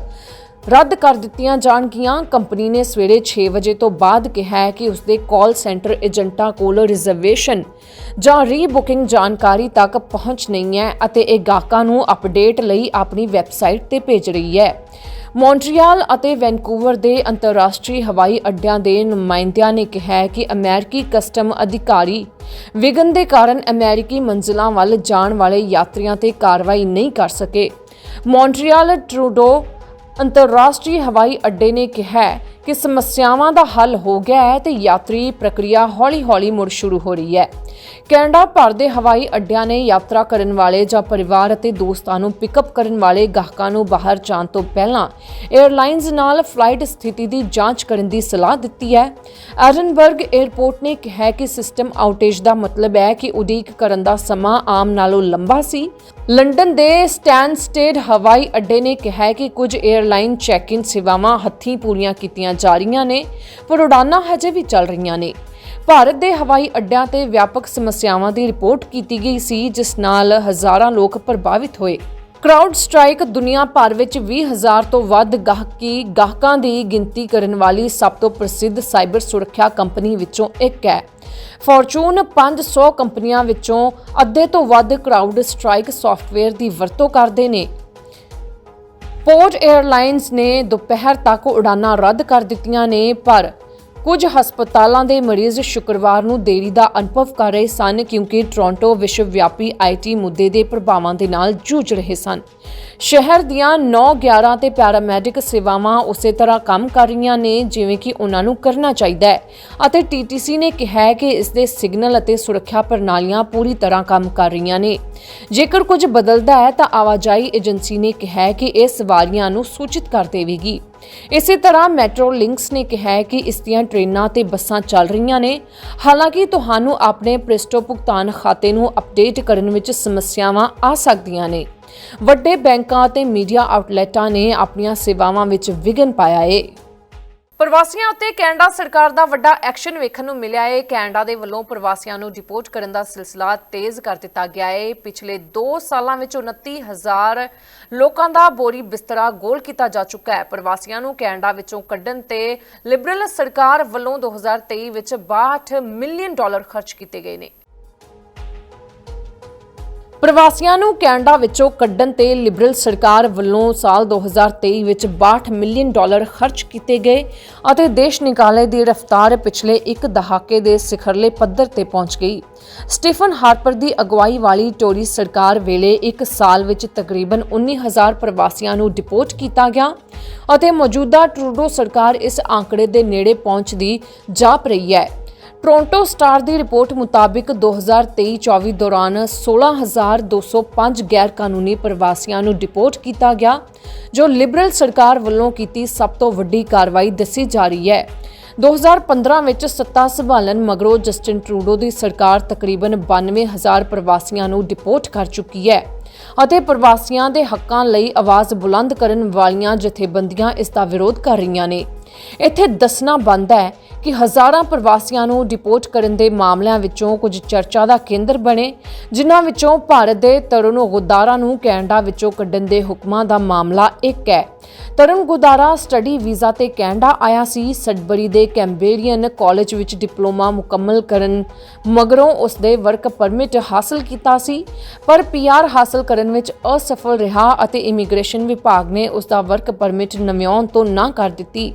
ਰੱਦ ਕਰ ਦਿੱਤੀਆਂ ਜਾਣਗੀਆਂ। ਕੰਪਨੀ ਨੇ ਸਵੇਰੇ 6 ਵਜੇ ਤੋਂ ਬਾਅਦ ਕਿਹਾ ਹੈ ਕਿ ਉਸਦੇ ਕਾਲ ਸੈਂਟਰ ਏਜੰਟਾਂ ਕੋਲ ਰਿਜ਼ਰਵੇਸ਼ਨ ਜਾਂ ਰੀਬੁਕਿੰਗ ਜਾਣਕਾਰੀ ਤੱਕ ਪਹੁੰਚ ਨਹੀਂ ਹੈ ਅਤੇ ਇਹ ਗਾਹਕਾਂ ਨੂੰ ਅਪਡੇਟ ਲਈ ਆਪਣੀ ਵੈਬਸਾਈਟ ਤੇ ਭੇਜ ਰਹੀ ਹੈ। ਮੌਂਟਰੀਅਲ ਅਤੇ ਵੈਨਕੂਵਰ ਦੇ ਅੰਤਰਰਾਸ਼ਟਰੀ ਹਵਾਈ ਅੱਡਿਆਂ ਦੇ ਨੁਮਾਇੰਦਿਆਂ ਨੇ ਕਿਹਾ ਹੈ ਕਿ ਅਮਰੀਕੀ ਕਸਟਮ ਅਧਿਕਾਰੀ ਵਿਗਨ ਦੇ ਕਾਰਨ ਅਮਰੀਕੀ ਮੰਜ਼ਿਲਾਂ ਵੱਲ ਜਾਣ ਵਾਲੇ ਯਾਤਰੀਆਂ ਤੇ ਕਾਰਵਾਈ ਨਹੀਂ ਕਰ ਸਕੇ। ਮੌਂਟਰੀਅਲ ਟਰੂਡੋ ਅੰਤਰਰਾਸ਼ਟਰੀ ਹਵਾਈ ਅੱਡੇ ਨੇ ਕਿਹਾ ਕਿ ਸਮੱਸਿਆਵਾਂ ਦਾ ਹੱਲ ਹੋ ਗਿਆ ਹੈ ਤੇ ਯਾਤਰੀ ਪ੍ਰਕਿਰਿਆ ਹੌਲੀ-ਹੌਲੀ ਮੁੜ ਸ਼ੁਰੂ ਹੋ ਰਹੀ ਹੈ। ਕੈਨੇਡਾ ਭਰ ਦੇ ਹਵਾਈ ਅੱਡਿਆਂ ਨੇ ਯਾਤਰਾ ਕਰਨ ਵਾਲੇ ਜਾਂ ਪਰਿਵਾਰ ਅਤੇ ਦੋਸਤਾਂ ਨੂੰ ਪਿਕਅਪ ਕਰਨ ਵਾਲੇ ਗਾਹਕਾਂ ਨੂੰ ਬਾਹਰ ਜਾਣ ਤੋਂ ਪਹਿਲਾਂ 에ਅਰਲਾਈਨਜ਼ ਨਾਲ ਫਲਾਈਟ ਸਥਿਤੀ ਦੀ ਜਾਂਚ ਕਰਨ ਦੀ ਸਲਾਹ ਦਿੱਤੀ ਹੈ। ਐਡਨਬਰਗ 에ਅਰਪੋਰਟ ਨੇ ਕਿਹਾ ਕਿ ਸਿਸਟਮ ਆਊਟੇਜ ਦਾ ਮਤਲਬ ਹੈ ਕਿ ਉਡੀਕ ਕਰਨ ਦਾ ਸਮਾਂ ਆਮ ਨਾਲੋਂ ਲੰਬਾ ਸੀ। ਲੰਡਨ ਦੇ ਸਟੈਨਸਟੇਡ ਹਵਾਈ ਅੱਡੇ ਨੇ ਕਿਹਾ ਕਿ ਕੁਝ 에ਅਰਲਾਈਨ ਚੈੱਕ-ਇਨ ਸੇਵਾਵਾਂ ਹੱਥੀਂ ਪੂਰੀਆਂ ਕੀਤੀਆਂ ਜਾ ਰਹੀਆਂ ਨੇ, ਪਰ ਉਡਾਨਾਂ ਹਜੇ ਵੀ ਚੱਲ ਰਹੀਆਂ ਨੇ। ਭਾਰਤ ਦੇ ਹਵਾਈ ਅੱਡਿਆਂ ਤੇ ਵਿਆਪਕ ਸਮੱਸਿਆਵਾਂ ਦੀ ਰਿਪੋਰਟ ਕੀਤੀ ਗਈ ਸੀ, ਜਿਸ ਨਾਲ ਹਜ਼ਾਰਾਂ ਲੋਕ ਪ੍ਰਭਾਵਿਤ ਹੋਏ। ਕਰਾਊਡ ਸਟ੍ਰਾਈਕ ਦੁਨੀਆ ਭਰ ਵਿੱਚ 20000 ਤੋਂ ਵੱਧ ਗਾਹਕੀ ਗਾਹਕਾਂ ਦੀ ਗਿਣਤੀ ਕਰਨ ਵਾਲੀ ਸਭ ਤੋਂ ਪ੍ਰਸਿੱਧ ਸਾਈਬਰ ਸੁਰੱਖਿਆ ਕੰਪਨੀ ਵਿੱਚੋਂ ਇੱਕ ਹੈ। ਫੋਰਚੂਨ 500 ਕੰਪਨੀਆਂ ਵਿੱਚੋਂ ਅੱਧੇ ਤੋਂ ਵੱਧ ਕਰਾਊਡ ਸਟ੍ਰਾਈਕ ਸੌਫਟਵੇਅਰ ਦੀ ਵਰਤੋਂ ਕਰਦੇ ਨੇ। ਪੋਰਟ 에ਅਰਲਾਈਨਸ ਨੇ ਦੁਪਹਿਰ ਤੱਕ ਉਡਾਨਾਂ ਰੱਦ ਕਰ ਦਿੱਤੀਆਂ ਨੇ ਪਰ ਕੁਝ ਹਸਪਤਾਲਾਂ ਦੇ ਮਰੀਜ਼ ਸ਼ੁੱਕਰਵਾਰ ਨੂੰ ਦੇਰੀ ਦਾ ਅਨੁਭਵ ਕਰ ਰਹੇ ਸਨ ਕਿਉਂਕਿ ਟੋਰਾਂਟੋ ਵਿਸ਼ਵ ਵਿਆਪੀ ਆਈਟੀ ਮੁੱਦੇ ਦੇ ਪ੍ਰਭਾਵਾਂ ਦੇ ਨਾਲ ਜੂਝ ਰਹੇ ਸਨ। ਸ਼ਹਿਰ ਦੀਆਂ 9-11 ਤੇ ਪੈਰਾਮੈਡਿਕ ਸੇਵਾਵਾਂ ਉਸੇ ਤਰ੍ਹਾਂ ਕੰਮ ਕਰ ਰਹੀਆਂ ਨੇ ਜਿਵੇਂ ਕਿ ਉਹਨਾਂ ਨੂੰ ਕਰਨਾ ਚਾਹੀਦਾ ਹੈ ਅਤੇ ਟੀਟੀਸੀ ਨੇ ਕਿਹਾ ਹੈ ਕਿ ਇਸ ਦੇ ਸਿਗਨਲ ਅਤੇ ਸੁਰੱਖਿਆ ਪ੍ਰਣਾਲੀਆਂ ਪੂਰੀ ਤਰ੍ਹਾਂ ਕੰਮ ਕਰ ਰਹੀਆਂ ਨੇ। ਜੇਕਰ ਕੁਝ ਬਦਲਦਾ ਹੈ ਤਾਂ ਆਵਾਜਾਈ ਏਜੰਸੀ ਨੇ ਕਿਹਾ ਹੈ ਕਿ ਇਹ ਸਵਾਰੀਆਂ ਨੂੰ ਸੂਚਿਤ ਕਰ ਦੇਵੇਗੀ। ਇਸੇ ਤਰ੍ਹਾਂ ਮੈਟਰੋ ਲਿੰਕਸ ਨੇ ਕਿਹਾ ਹੈ ਕਿ ਇਸ ਦੀਆਂ ਟ੍ਰੇਨਾਂ ਤੇ ਬੱਸਾਂ ਚੱਲ ਰਹੀਆਂ ਨੇ। ਹਾਲਾਂਕਿ ਤੁਹਾਨੂੰ ਆਪਣੇ ਪ੍ਰਿਸਟੋ ਭੁਗਤਾਨ ਖਾਤੇ ਨੂੰ ਅਪਡੇਟ ਕਰਨ ਵਿੱਚ ਸਮੱਸਿਆਵਾਂ ਆ ਸਕਦੀਆਂ ਨੇ। ਵੱਡੇ ਬੈਂਕਾਂ ਅਤੇ ਮੀਡੀਆ ਆਊਟਲੈਟਾਂ ਨੇ ਆਪਣੀਆਂ ਸੇਵਾਵਾਂ ਵਿੱਚ ਵਿਘਨ ਪਾਇਆ ਏ। ਪ੍ਰਵਾਸੀਆਂ ਉੱਤੇ ਕੈਨੇਡਾ ਸਰਕਾਰ ਦਾ ਵੱਡਾ ਐਕਸ਼ਨ ਵੇਖਣ ਨੂੰ ਮਿਲਿਆ ਹੈ। ਕੈਨੇਡਾ ਦੇ ਵੱਲੋਂ ਪ੍ਰਵਾਸੀਆਂ ਨੂੰ ਡਿਪੋਰਟ ਕਰਨ ਦਾ ਸਿਲਸਿਲਾ ਤੇਜ਼ ਕਰ ਦਿੱਤਾ ਗਿਆ ਹੈ। ਪਿਛਲੇ 2 ਸਾਲਾਂ ਵਿੱਚ 29000 ਲੋਕਾਂ ਦਾ ਬੋਰੀ ਬਿਸਤਰਾ ਗੋਲ ਕੀਤਾ ਜਾ ਚੁੱਕਾ ਹੈ। ਪ੍ਰਵਾਸੀਆਂ ਨੂੰ ਕੈਨੇਡਾ ਵਿੱਚੋਂ ਕੱਢਣ ਤੇ ਲਿਬਰਲ ਸਰਕਾਰ ਵੱਲੋਂ 2023 ਵਿੱਚ 62 ਮਿਲੀਅਨ ਡਾਲਰ ਖਰਚ ਕੀਤੇ ਗਏ ਨੇ। ਪ੍ਰਵਾਸੀਆਂ ਨੂੰ ਕੈਨੇਡਾ ਵਿੱਚੋਂ ਕੱਢਣ ਤੇ ਲਿਬਰਲ ਸਰਕਾਰ ਵੱਲੋਂ ਸਾਲ 2023 ਵਿੱਚ 62 ਮਿਲੀਅਨ ਡਾਲਰ ਖਰਚ ਕੀਤੇ ਗਏ ਅਤੇ ਦੇਸ਼ ਨਿਕਾਲੇ ਦੀ ਰਫ਼ਤਾਰ ਪਿਛਲੇ ਇੱਕ ਦਹਾਕੇ ਦੇ ਸਿਖਰਲੇ ਪੱਧਰ ਤੇ ਪਹੁੰਚ ਗਈ। ਸਟੀਫਨ ਹਾਰਪਰ ਦੀ ਅਗਵਾਈ ਵਾਲੀ ਟੋਰੀ ਸਰਕਾਰ ਵੇਲੇ ਇੱਕ ਸਾਲ ਵਿੱਚ ਤਕਰੀਬਨ 19000 ਪ੍ਰਵਾਸੀਆਂ ਨੂੰ ਡਿਪੋਰਟ ਕੀਤਾ ਗਿਆ ਅਤੇ ਮੌਜੂਦਾ ਟਰੂਡੋ ਸਰਕਾਰ ਇਸ ਆંકੜੇ ਦੇ ਨੇੜੇ ਪਹੁੰਚ ਦੀ ਜਾਪ ਰਹੀ ਹੈ। ਟੋਰਾਂਟੋ ਸਟਾਰ ਦੀ ਰਿਪੋਰਟ ਮੁਤਾਬਿਕ 2023-24 ਦੌਰਾਨ 16205 ਗੈਰ ਕਾਨੂੰਨੀ ਪ੍ਰਵਾਸੀਆਂ ਨੂੰ ਡਿਪੋਰਟ ਕੀਤਾ ਗਿਆ, ਜੋ ਲਿਬਰਲ ਸਰਕਾਰ ਵੱਲੋਂ ਕੀਤੀ ਸਭ ਤੋਂ ਵੱਡੀ ਕਾਰਵਾਈ ਦੱਸੀ ਜਾ ਰਹੀ ਹੈ। 2015 ਵਿੱਚ ਸੱਤਾ ਸੰਭਾਲਣ ਮਗਰੋਂ ਜਸਟਿਨ ਟਰੂਡੋ ਦੀ ਸਰਕਾਰ ਤਕਰੀਬਨ 92000 ਪ੍ਰਵਾਸੀਆਂ ਨੂੰ ਡਿਪੋਰਟ ਕਰ ਚੁੱਕੀ ਹੈ ਅਤੇ ਪ੍ਰਵਾਸੀਆਂ ਦੇ ਹੱਕਾਂ ਲਈ ਆਵਾਜ਼ ਬੁਲੰਦ ਕਰਨ ਵਾਲੀਆਂ ਜਥੇਬੰਦੀਆਂ ਇਸ ਦਾ ਵਿਰੋਧ ਕਰ ਰਹੀਆਂ ਨੇ। ਇੱਥੇ ਦੱਸਣਾ ਬਣਦਾ ਹੈ ਕਿ ਹਜ਼ਾਰਾਂ ਪ੍ਰਵਾਸੀਆਂ ਨੂੰ ਡਿਪੋਰਟ ਕਰਨ ਦੇ ਮਾਮਲਿਆਂ ਵਿੱਚੋਂ ਕੁਝ ਚਰਚਾ ਦਾ ਕੇਂਦਰ ਬਣੇ, ਜਿਨ੍ਹਾਂ ਵਿੱਚੋਂ ਭਾਰਤ ਦੇ ਤਰੁਣ ਗੁਦਾਰਾ ਨੂੰ ਕੈਨੇਡਾ ਵਿੱਚੋਂ ਕੱਢਣ ਦੇ ਹੁਕਮਾਂ ਦਾ ਮਾਮਲਾ ਇੱਕ ਹੈ। ਤਰੁਣ ਗੁਦਾਰਾ ਸਟੱਡੀ ਵੀਜ਼ਾ ਤੇ ਕੈਨੇਡਾ ਆਇਆ ਸੀ। ਸਡਬਰੀ ਦੇ ਕੈਂਬੇਰੀਅਨ ਕਾਲਜ ਵਿੱਚ ਡਿਪਲੋਮਾ ਮੁਕੰਮਲ ਕਰਨ ਮਗਰੋਂ ਉਸ ਦੇ ਵਰਕ ਪਰਮਿਟ ਹਾਸਲ ਕੀਤਾ ਸੀ। ਪਰ ਪੀਆਰ ਹਾਸਲ ਕਰਨ ਵਿੱਚ ਅਸਫਲ ਰਿਹਾ ਅਤੇ ਇਮੀਗ੍ਰੇਸ਼ਨ ਵਿਭਾਗ ਨੇ ਉਸ ਦਾ ਵਰਕ ਪਰਮਿਟ ਨਵਿਆਉਣ ਤੋਂ ਨਾ ਕਰ ਦਿੱਤੀ।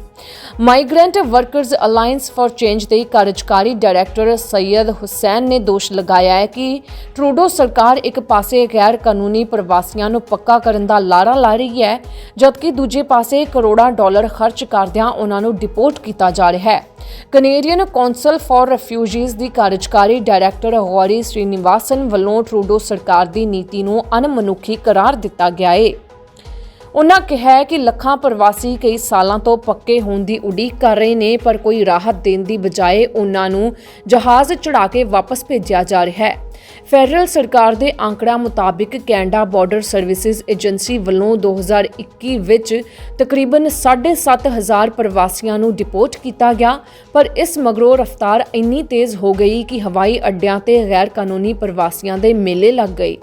Migrant workers alliance for change ਦੇ ਕਾਰਜਕਾਰੀ ਡਾਇਰੈਕਟਰ ਸੈਯਦ ਹੁਸੈਨ ਨੇ ਦੋਸ਼ ਲਗਾਇਆ ਹੈ ਕਿ ਟਰੂਡੋ ਸਰਕਾਰ ਇੱਕ ਪਾਸੇ ਗੈਰ ਕਾਨੂੰਨੀ ਪ੍ਰਵਾਸੀਆਂ ਨੂੰ ਪੱਕਾ ਕਰਨ ਦਾ ਲਾਰਾ ਲਾ ਰਹੀ ਹੈ, ਜਦਕਿ ਦੂਜੇ ਪਾਸੇ ਕਰੋੜਾਂ ਡਾਲਰ ਖਰਚ ਕਰਦਿਆਂ ਉਹਨਾਂ ਨੂੰ ਡਿਪੋਰਟ ਕੀਤਾ ਜਾ ਰਿਹਾ ਹੈ। ਕੈਨੇਡੀਅਨ ਕੌਂਸਲ ਫਾਰ ਰੈਫਿਊਜੀਜ਼ ਦੀ ਕਾਰਜਕਾਰੀ ਡਾਇਰੈਕਟਰ ਗੌਰੀ ਸ੍ਰੀਨਿਵਾਸਨ ਵੱਲੋਂ ਟਰੂਡੋ ਸਰਕਾਰ ਦੀ ਨੀਤੀ ਨੂੰ ਅਣਮਨੁੱਖੀ ਕਰਾਰ ਦਿੱਤਾ ਗਿਆ ਹੈ ਉਹਨਾਂ ਕਿਹਾ ਕਿ ਲੱਖਾਂ ਪ੍ਰਵਾਸੀ ਕਈ ਸਾਲਾਂ ਤੋਂ ਪੱਕੇ ਹੋਣ ਦੀ ਉਡੀਕ ਕਰ ਰਹੇ ਨੇ, ਪਰ ਕੋਈ ਰਾਹਤ ਦੇਣ ਦੀ ਬਜਾਏ ਉਹਨਾਂ ਨੂੰ ਜਹਾਜ਼ ਚੜਾ ਕੇ ਵਾਪਸ ਭੇਜਿਆ ਜਾ ਰਿਹਾ ਹੈ। ਫੈਡਰਲ ਸਰਕਾਰ ਦੇ ਅੰਕੜਾ ਮੁਤਾਬਿਕ ਕੈਨੇਡਾ ਬਾਰਡਰ ਸਰਵਿਸਿਜ਼ ਏਜੰਸੀ ਵੱਲੋਂ 2021 ਵਿੱਚ ਤਕਰੀਬਨ 7.5000 ਪ੍ਰਵਾਸੀਆਂ ਨੂੰ ਡਿਪੋਰਟ ਕੀਤਾ ਗਿਆ, ਪਰ ਇਸ ਮਗਰੋਂ ਰਫ਼ਤਾਰ ਇੰਨੀ ਤੇਜ਼ ਹੋ ਗਈ ਕਿ ਹਵਾਈ ਅੱਡਿਆਂ ਤੇ ਗੈਰ ਕਾਨੂੰਨੀ ਪ੍ਰਵਾਸੀਆਂ ਦੇ ਮੇਲੇ ਲੱਗ ਗਏ।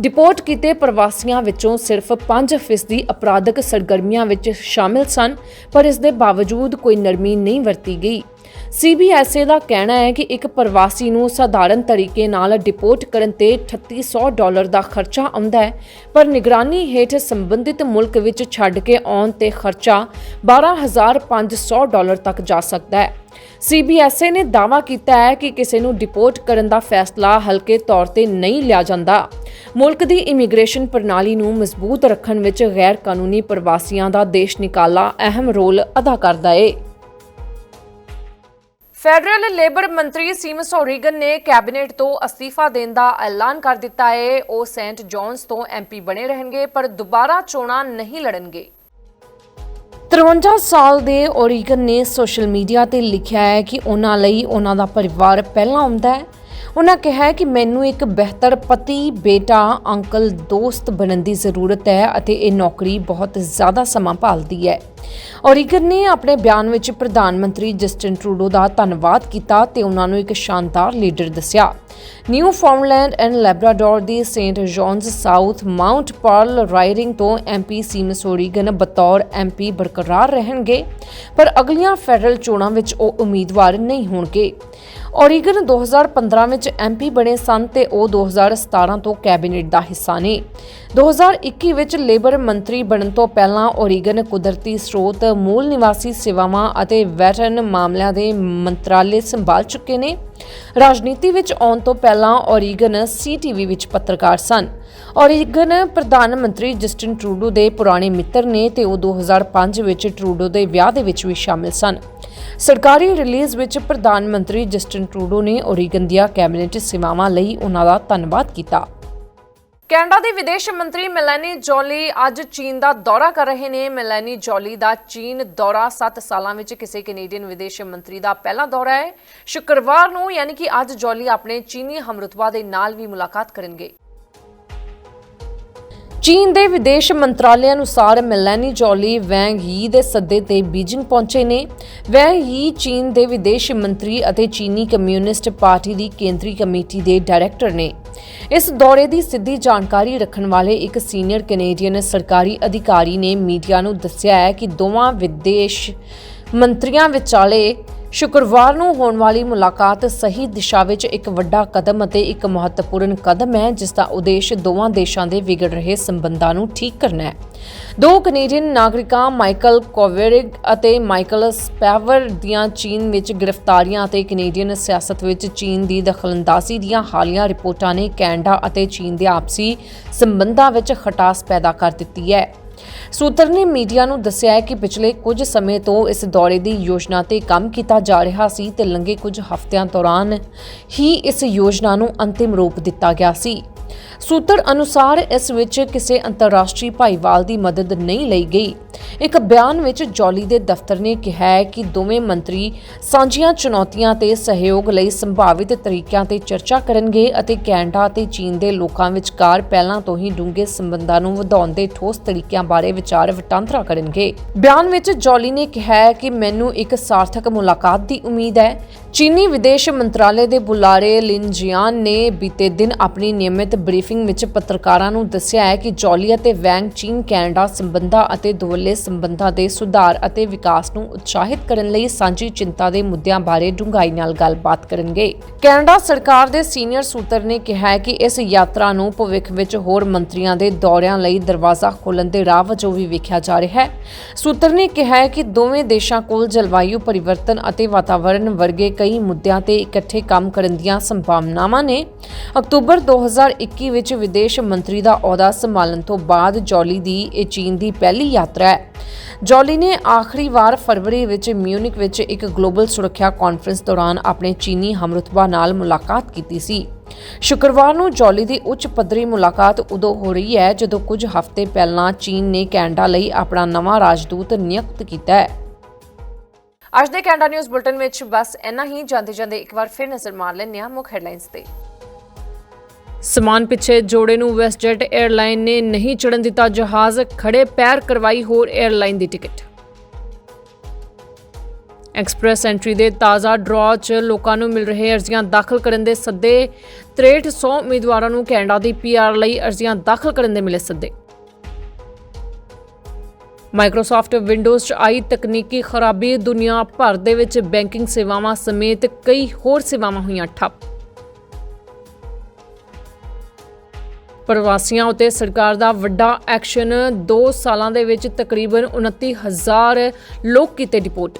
ਡਿਪੋਰਟ ਕੀਤੇ ਪ੍ਰਵਾਸੀਆਂ ਵਿੱਚੋਂ ਸਿਰਫ 5% ਅਪਰਾਧਕ ਸਰਗਰਮੀਆਂ ਵਿੱਚ ਸ਼ਾਮਿਲ ਸਨ, ਪਰ ਇਸ ਦੇ ਬਾਵਜੂਦ ਕੋਈ ਨਰਮੀ ਨਹੀਂ ਵਰਤੀ ਗਈ। ਸੀਬੀਐਸਏ ਦਾ ਕਹਿਣਾ ਹੈ ਕਿ ਇੱਕ ਪ੍ਰਵਾਸੀ ਨੂੰ ਸਧਾਰਨ ਤਰੀਕੇ ਨਾਲ ਡਿਪੋਰਟ ਕਰਨ ਤੇ 3800 ਡਾਲਰ ਦਾ ਖਰਚਾ ਆਉਂਦਾ ਹੈ, ਪਰ ਨਿਗਰਾਨੀ ਹੇਠ ਸੰਬੰਧਿਤ ਮੁਲਕ ਵਿੱਚ ਛੱਡ ਕੇ ਆਉਣ ਤੇ ਖਰਚਾ 12500 ਡਾਲਰ ਤੱਕ ਜਾ ਸਕਦਾ ਹੈ। ਸੀਬੀਐਸਏ ਨੇ ਦਾਅਵਾ ਕੀਤਾ ਹੈ ਕਿ ਕਿਸੇ ਨੂੰ ਡਿਪੋਰਟ ਕਰਨ ਦਾ ਫੈਸਲਾ ਹਲਕੇ ਤੌਰ ਤੇ ਨਹੀਂ ਲਿਆ ਜਾਂਦਾ। ਮੁਲਕ ਦੀ ਇਮੀਗ੍ਰੇਸ਼ਨ ਪ੍ਰਣਾਲੀ ਨੂੰ ਮਜ਼ਬੂਤ ਰੱਖਣ ਵਿੱਚ ਗੈਰ ਕਾਨੂੰਨੀ ਪ੍ਰਵਾਸੀਆਂ ਦਾ ਦੇਸ਼ ਨਿਕਾਲਾ ਅਹਿਮ ਰੋਲ ਅਦਾ ਕਰਦਾ ਹੈ ਫੈਡਰਲ ਲੇਬਰ ਮੰਤਰੀ ਸੀਮਸ ਓਰੀਗਨ ਨੇ ਕੈਬਨਿਟ ਤੋਂ ਅਸਤੀਫਾ ਦੇਣ ਦਾ ਐਲਾਨ ਕਰ ਦਿੱਤਾ ਹੈ। ਉਹ ਸੈਂਟ ਜੌਨਸ ਤੋਂ ਐਮਪੀ ਬਣੇ ਰਹਿਣਗੇ, ਪਰ ਦੁਬਾਰਾ ਚੋਣਾਂ ਨਹੀਂ ਲੜਨਗੇ। 53 ਸਾਲ ਦੇ ਓਰੀਗਨ ਨੇ ਸੋਸ਼ਲ ਮੀਡੀਆ ਤੇ ਲਿਖਿਆ ਹੈ ਕਿ ਉਹਨਾਂ ਲਈ ਉਹਨਾਂ ਦਾ ਪਰਿਵਾਰ ਪਹਿਲਾਂ ਆਉਂਦਾ ਹੈ। ਉਹਨਾਂ ਕਿਹਾ ਹੈ ਕਿ ਮੈਨੂੰ ਇੱਕ ਬਿਹਤਰ ਪਤੀ, ਬੇਟਾ, ਅੰਕਲ, ਦੋਸਤ ਬਣਨ ਦੀ ਜ਼ਰੂਰਤ ਹੈ ਅਤੇ ਇਹ ਨੌਕਰੀ ਬਹੁਤ ਜ਼ਿਆਦਾ ਸਮਾਂ ਭਾਲਦੀ ਹੈ। ਓਰੀਗਨ ਨੇ ਆਪਣੇ ਬਿਆਨ ਵਿੱਚ ਪ੍ਰਧਾਨ ਮੰਤਰੀ ਜਸਟਿਨ ਟਰੂਡੋ ਦਾ ਧੰਨਵਾਦ ਕੀਤਾ ਤੇ ਉਹਨਾਂ ਨੂੰ ਇੱਕ ਸ਼ਾਨਦਾਰ ਲੀਡਰ ਦੱਸਿਆ। Newfoundland and Labrador the Saint John's South Mount Pearl riding ਤੋਂ ਐਮਪੀ ਸੀਮਸ ਓਰੀਗਨ ਬਤੌਰ ਐਮਪੀ ਬਰਕਰਾਰ ਰਹਿਣਗੇ, ਪਰ ਅਗਲੀਆਂ ਫੈਡਰਲ ਚੋਣਾਂ ਵਿੱਚ ਉਹ ਉਮੀਦਵਾਰ ਨਹੀਂ ਹੋਣਗੇ। ਓਰੀਗਨ 2015 ਵਿੱਚ ਐਮਪੀ ਬਣੇ ਸਨ ਤੇ ਉਹ 2017 ਤੋਂ ਕੈਬਨਿਟ ਦਾ ਹਿੱਸਾ ਨੇ। 2021 ਵਿੱਚ ਲੇਬਰ ਮੰਤਰੀ ਬਣਨ ਤੋਂ ਪਹਿਲਾਂ ਓਰੀਗਨ ਕੁਦਰਤੀ ਸਰੋਤ ਮੂਲ ਨਿਵਾਸੀ ਸੇਵਾਵਾਂ ਅਤੇ ਵੈਟਰਨ ਮਾਮਲਿਆਂ ਦੇ ਮੰਤਰਾਲੇ ਸੰਭਾਲ ਚੁੱਕੇ ਨੇ ਰਾਜਨੀਤੀ ਵਿੱਚ ਆਉਣ ਤੋਂ ਪਹਿਲਾਂ ਓਰੀਗਨ ਸੀਟੀਵੀ ਵਿੱਚ ਪੱਤਰਕਾਰ ਸਨ ਓਰੀਗਨ ਪ੍ਰਧਾਨ ਮੰਤਰੀ ਜਸਟਿਨ ਟਰੂਡੋ ਦੇ ਪੁਰਾਣੇ ਮਿੱਤਰ ਨੇ ਤੇ ਉਹ 2005 ਵਿੱਚ ਟਰੂਡੋ ਦੇ ਵਿਆਹ ਦੇ ਵਿੱਚ ਵੀ ਸ਼ਾਮਿਲ ਸਨ ਸਰਕਾਰੀ ਰਿਲੀਜ਼ ਵਿੱਚ ਪ੍ਰਧਾਨ ਮੰਤਰੀ ਜਸਟਿਨ ਟਰੂਡੋ ਨੇ ਓਰੀਗਨ ਦੀਆਂ ਕੈਬਨਿਟ ਸੇਵਾਵਾਂ ਲਈ ਉਹਨਾਂ ਦਾ ਧੰਨਵਾਦ ਕੀਤਾ ਕੈਨੇਡਾ ਦੇ ਵਿਦੇਸ਼ ਮੰਤਰੀ ਮੈਲਾਨੀ ਜੋਲੀ ਅੱਜ ਚੀਨ ਦਾ ਦੌਰਾ ਕਰ ਰਹੇ ਨੇ। ਮੈਲਾਨੀ ਜੋਲੀ ਦਾ ਚੀਨ ਦੌਰਾ 7 ਸਾਲਾਂ ਵਿੱਚ ਕਿਸੇ ਕੈਨੇਡੀਅਨ ਵਿਦੇਸ਼ ਮੰਤਰੀ ਦਾ ਪਹਿਲਾ ਦੌਰਾ ਹੈ। ਸ਼ੁੱਕਰਵਾਰ ਨੂੰ ਯਾਨੀ ਕਿ ਅੱਜ ਜੋਲੀ ਆਪਣੇ ਚੀਨੀ ਹਮਰੁਤਬਾ ਦੇ ਨਾਲ ਵੀ ਮੁਲਾਕਾਤ ਕਰਨਗੇ। ਚੀਨ ਦੇ ਵਿਦੇਸ਼ ਮੰਤਰਾਲੇ ਅਨੁਸਾਰ ਮੈਲਾਨੀ ਜੋਲੀ ਵੈਂਗ ਯੀ ਦੇ ਸੱਦੇ ਤੇ ਬੀਜਿੰਗ ਪਹੁੰਚੇ ਨੇ। ਵੈਂਗ ਯੀ ਚੀਨ ਦੇ ਵਿਦੇਸ਼ ਮੰਤਰੀ ਅਤੇ ਚੀਨੀ ਕਮਿਊਨਿਸਟ ਪਾਰਟੀ ਦੀ ਕੇਂਦਰੀ ਕਮੇਟੀ ਦੇ ਡਾਇਰੈਕਟਰ ਨੇ। ਇਸ ਦੌਰੇ ਦੀ ਸਿੱਧੀ ਜਾਣਕਾਰੀ ਰੱਖਣ ਵਾਲੇ ਇੱਕ ਸੀਨੀਅਰ ਕੈਨੇਡੀਅਨ ਸਰਕਾਰੀ ਅਧਿਕਾਰੀ ਨੇ ਮੀਡੀਆ ਨੂੰ ਦੱਸਿਆ ਹੈ ਕਿ ਦੋਵਾਂ ਵਿਦੇਸ਼ ਮੰਤਰੀਆਂ ਵਿਚਾਲੇ ਸ਼ੁੱਕਰਵਾਰ ਨੂੰ ਹੋਣ ਵਾਲੀ ਮੁਲਾਕਾਤ ਸਹੀ ਦਿਸ਼ਾ ਵਿੱਚ ਇੱਕ ਵੱਡਾ ਕਦਮ ਅਤੇ ਇੱਕ ਮਹੱਤਵਪੂਰਨ ਕਦਮ ਹੈ, ਜਿਸ ਦਾ ਉਦੇਸ਼ ਦੋਵਾਂ ਦੇਸ਼ਾਂ ਦੇ ਵਿਗੜ ਰਹੇ ਸੰਬੰਧਾਂ ਨੂੰ ਠੀਕ ਕਰਨਾ ਹੈ। ਦੋ ਕੈਨੇਡੀਅਨ ਨਾਗਰਿਕਾਂ, ਮਾਈਕਲ ਕੋਵੇਰਿਗ ਅਤੇ ਮਾਈਕਲ ਸਪੈਵਰ ਦੀਆਂ ਚੀਨ ਵਿੱਚ ਗ੍ਰਿਫਤਾਰੀਆਂ ਅਤੇ ਕੈਨੇਡੀਅਨ ਸਿਆਸਤ ਵਿੱਚ ਚੀਨ ਦੀ ਦਖਲਅੰਦਾਜ਼ੀ ਦੀਆਂ ਹਾਲੀਆ ਰਿਪੋਰਟਾਂ ਨੇ ਕੈਨੇਡਾ ਅਤੇ ਚੀਨ ਦੇ ਆਪਸੀ ਸੰਬੰਧਾਂ ਵਿੱਚ ਖਟਾਸ ਪੈਦਾ ਕਰ ਦਿੱਤੀ ਹੈ। ਸੂਤਰ ਨੇ ਮੀਡੀਆ ਨੂੰ ਦੱਸਿਆ ਹੈ ਕਿ ਪਿਛਲੇ ਕੁਝ ਸਮੇਂ ਤੋਂ ਇਸ ਦੌਰੇ ਦੀ ਯੋਜਨਾ ਤੇ ਕੰਮ ਕੀਤਾ ਜਾ ਰਿਹਾ ਸੀ ਤੇ ਲੰਘੇ ਕੁਝ ਹਫ਼ਤਿਆਂ ਦੌਰਾਨ ਹੀ ਇਸ ਯੋਜਨਾ ਨੂੰ ਅੰਤਿਮ ਰੂਪ ਦਿੱਤਾ ਗਿਆ ਸੀ। ਸੂਤਰ ਅਨੁਸਾਰ ਇਸ ਵਿੱਚ ਕਿਸੇ ਅੰਤਰਰਾਸ਼ਟਰੀ ਭਾਈਵਾਲ ਦੀ ਮਦਦ ਨਹੀਂ ਲਈ ਗਈ। ਇੱਕ ਬਿਆਨ ਵਿੱਚ ਜੌਲੀ ਦੇ ਦਫ਼ਤਰ ਨੇ ਕਿਹਾ ਹੈ ਕਿ ਦੋਵੇਂ ਮੰਤਰੀ ਸਾਂਝੀਆਂ ਚੁਣੌਤੀਆਂ ਤੇ ਸਹਿਯੋਗ ਲਈ ਸੰਭਾਵਿਤ ਤਰੀਕਿਆਂ ਤੇ ਚਰਚਾ ਕਰਨਗੇ ਅਤੇ ਕੈਨੇਡਾ ਤੇ ਚੀਨ ਦੇ ਲੋਕਾਂ ਵਿਚਕਾਰ ਪਹਿਲਾਂ ਤੋਂ ਹੀ ਡੂੰਘੇ ਸੰਬੰਧਾਂ ਨੂੰ ਵਧਾਉਣ ਦੇ ਠੋਸ ਤਰੀਕਿਆਂ ਬਾਰੇ ਵਿਚਾਰ ਵਟਾਂਦਰਾ ਕਰਨਗੇ। ਬਿਆਨ ਵਿੱਚ ਜੌਲੀ ਨੇ ਕਿਹਾ ਹੈ ਕਿ ਮੈਨੂੰ ਇੱਕ ਸਾਰਥਕ ਮੁਲਾਕਾਤ ਦੀ ਉਮੀਦ ਹੈ ਚੀਨੀ ਵਿਦੇਸ਼ ਮੰਤਰਾਲੇ ਦੇ ਬੁਲਾਰੇ ਲਿਨ ਜਿਆਨ ਨੇ ਬੀਤੇ ਦਿਨ ਆਪਣੀ ਨਿਯਮਿਤ ਬਰੀਫਿੰਗ ਵਿੱਚ ਪੱਤਰਕਾਰਾਂ ਨੂੰ ਦੱਸਿਆ ਹੈ ਕਿ ਜੌਲੀ ਅਤੇ ਵੈਂਗ ਚੀਨ, ਕੈਨੇਡਾ ਸੰਬੰਧਾਂ ਅਤੇ ਦੁਵੱਲੇ ਸੰਬੰਧਾਂ ਦੇ ਸੁਧਾਰ ਅਤੇ ਵਿਕਾਸ ਨੂੰ ਉਤਸ਼ਾਹਿਤ ਕਰਨ ਲਈ ਸਾਂਝੀ ਚਿੰਤਾ ਦੇ ਮੁੱਦਿਆਂ ਬਾਰੇ ਡੂੰਘਾਈ ਨਾਲ ਗੱਲਬਾਤ ਕਰਨਗੇ। ਕੈਨੇਡਾ ਸਰਕਾਰ ਦੇ ਸੀਨੀਅਰ ਸੂਤਰ ਨੇ ਕਿਹਾ ਹੈ ਕਿ ਇਸ ਯਾਤਰਾ ਨੂੰ ਭਵਿੱਖ ਵਿੱਚ ਹੋਰ ਮੰਤਰੀਆਂ ਦੇ ਦੌਰਿਆਂ ਲਈ ਦਰਵਾਜ਼ਾ ਖੋਲਣ ਦੇ ਰਾਹ ਵਜੋਂ ਵੀ ਵੇਖਿਆ ਜਾ ਰਿਹਾ ਹੈ। ਸੂਤਰ ਨੇ ਕਿਹਾ ਹੈ ਕਿ ਦੋਵੇਂ ਦੇਸ਼ਾਂ ਕੋਲ ਜਲਵਾਯੂ ਪਰਿਵਰਤਨ ਅਤੇ ਵਾਤਾਵਰਣ ਵਰਗੇ ਕਈ ਮੁੱਦਿਆਂ ਤੇ ਇਕੱਠੇ ਕੰਮ ਕਰਨ ਦੀਆਂ ਸੰਭਾਵਨਾਵਾਂ ਨੇ। ਅਕਤੂਬਰ 2021 ਵਿੱਚ ਵਿਦੇਸ਼ ਮੰਤਰੀ ਦਾ ਅਹੁਦਾ ਸੰਭਾਲਣ ਤੋਂ ਬਾਅਦ ਜੌਲੀ ਦੀ ਇਹ ਚੀਨ ਦੀ ਪਹਿਲੀ ਯਾਤਰਾ ਹੈ। ਜੌਲੀ ਨੇ ਆਖਰੀ ਵਾਰ ਫਰਵਰੀ ਵਿੱਚ ਮਿਊਨਿਕ ਵਿੱਚ ਇੱਕ ਗਲੋਬਲ ਸੁਰੱਖਿਆ ਕਾਨਫਰੰਸ ਦੌਰਾਨ ਆਪਣੇ ਚੀਨੀ ਹਮਰੁਤਬਾ ਨਾਲ ਮੁਲਾਕਾਤ ਕੀਤੀ ਸੀ। ਸ਼ੁੱਕਰਵਾਰ ਨੂੰ ਜੌਲੀ ਦੀ ਉੱਚ ਪੱਧਰੀ ਮੁਲਾਕਾਤ ਉਦੋਂ ਹੋ ਰਹੀ ਹੈ ਜਦੋਂ ਕੁਝ ਹਫ਼ਤੇ ਪਹਿਲਾਂ ਚੀਨ ਨੇ ਕੈਨੇਡਾ ਲਈ ਆਪਣਾ ਨਵਾਂ ਰਾਜਦੂਤ ਨਿਯੁਕਤ ਕੀਤਾ ਹੈ। ਅੱਜ ਦੇ ਕੈਨੇਡਾ ਨਿਊਜ਼ ਬੁਲਟਨ ਵਿੱਚ ਬਸ ਇੰਨਾ ਹੀ। ਜਾਂਦੇ ਜਾਂਦੇ ਇੱਕ ਵਾਰ ਫਿਰ ਨਜ਼ਰ ਮਾਰ ਲੈਂਦੇ ਹਾਂ ਮੁੱਖ ਹੈਡਲਾਈਨਸ ਤੇ। ਸਮਾਨ ਪਿੱਛੇ ਜੋੜੇ ਨੂੰ ਵੈਸਟਜੈਟ 에ਅਰਲਾਈਨ ਨੇ ਨਹੀਂ ਚੜਨ ਦਿੱਤਾ ਜਹਾਜ਼ ਖੜੇ ਪੈਰ ਕਰਵਾਈ ਹੋਰ 에ਅਰਲਾਈਨ ਦੀ ਟਿਕਟ। ਐਕਸਪ੍ਰੈਸ ਐਂਟਰੀ ਦੇ ਤਾਜ਼ਾ ਡਰਾਅ 'ਚ ਲੋਕਾਂ ਨੂੰ ਮਿਲ ਰਹੇ ਅਰਜ਼ੀਆਂ ਦਾਖਲ ਕਰਨ ਦੇ ਸੱਦੇ। 6300 ਉਮੀਦਵਾਰਾਂ ਨੂੰ ਕੈਨੇਡਾ ਦੀ ਪੀਆਰ ਲਈ ਅਰਜ਼ੀਆਂ ਦਾਖਲ ਕਰਨ ਦੇ ਮਿਲੇ ਸੱਦੇ। ਮਾਈਕਰੋਸਾਫਟ ਵਿੰਡੋਜ਼ 'ਚ ਆਈ ਤਕਨੀਕੀ ਖਰਾਬੀ, ਦੁਨੀਆ ਭਰ ਦੇ ਵਿੱਚ ਬੈਂਕਿੰਗ ਸੇਵਾਵਾਂ ਸਮੇਤ ਕਈ ਹੋਰ ਸੇਵਾਵਾਂ ਹੋਈਆਂ ਠੱਪ। ਪ੍ਰਵਾਸੀਆਂ ਉਤੇ ਸਰਕਾਰ ਦਾ ਵੱਡਾ ਐਕਸ਼ਨ 2 ਸਾਲਾਂ ਦੇ ਵਿੱਚ ਤਕਰੀਬਨ 29000 ਲੋਕ ਕੀਤੇ ਡਿਪੋਰਟ।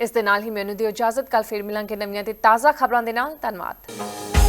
ਇਸ ਦੇ ਨਾਲ ਹੀ ਮੈਨੂੰ ਦਿਓ ਇਜਾਜ਼ਤ ਕੱਲ ਫਿਰ ਮਿਲਾਂਗੇ ਨਵੀਆਂ ਤੇ ਤਾਜ਼ਾ ਖਬਰਾਂ ਦੇ ਨਾਲ। ਧੰਨਵਾਦ।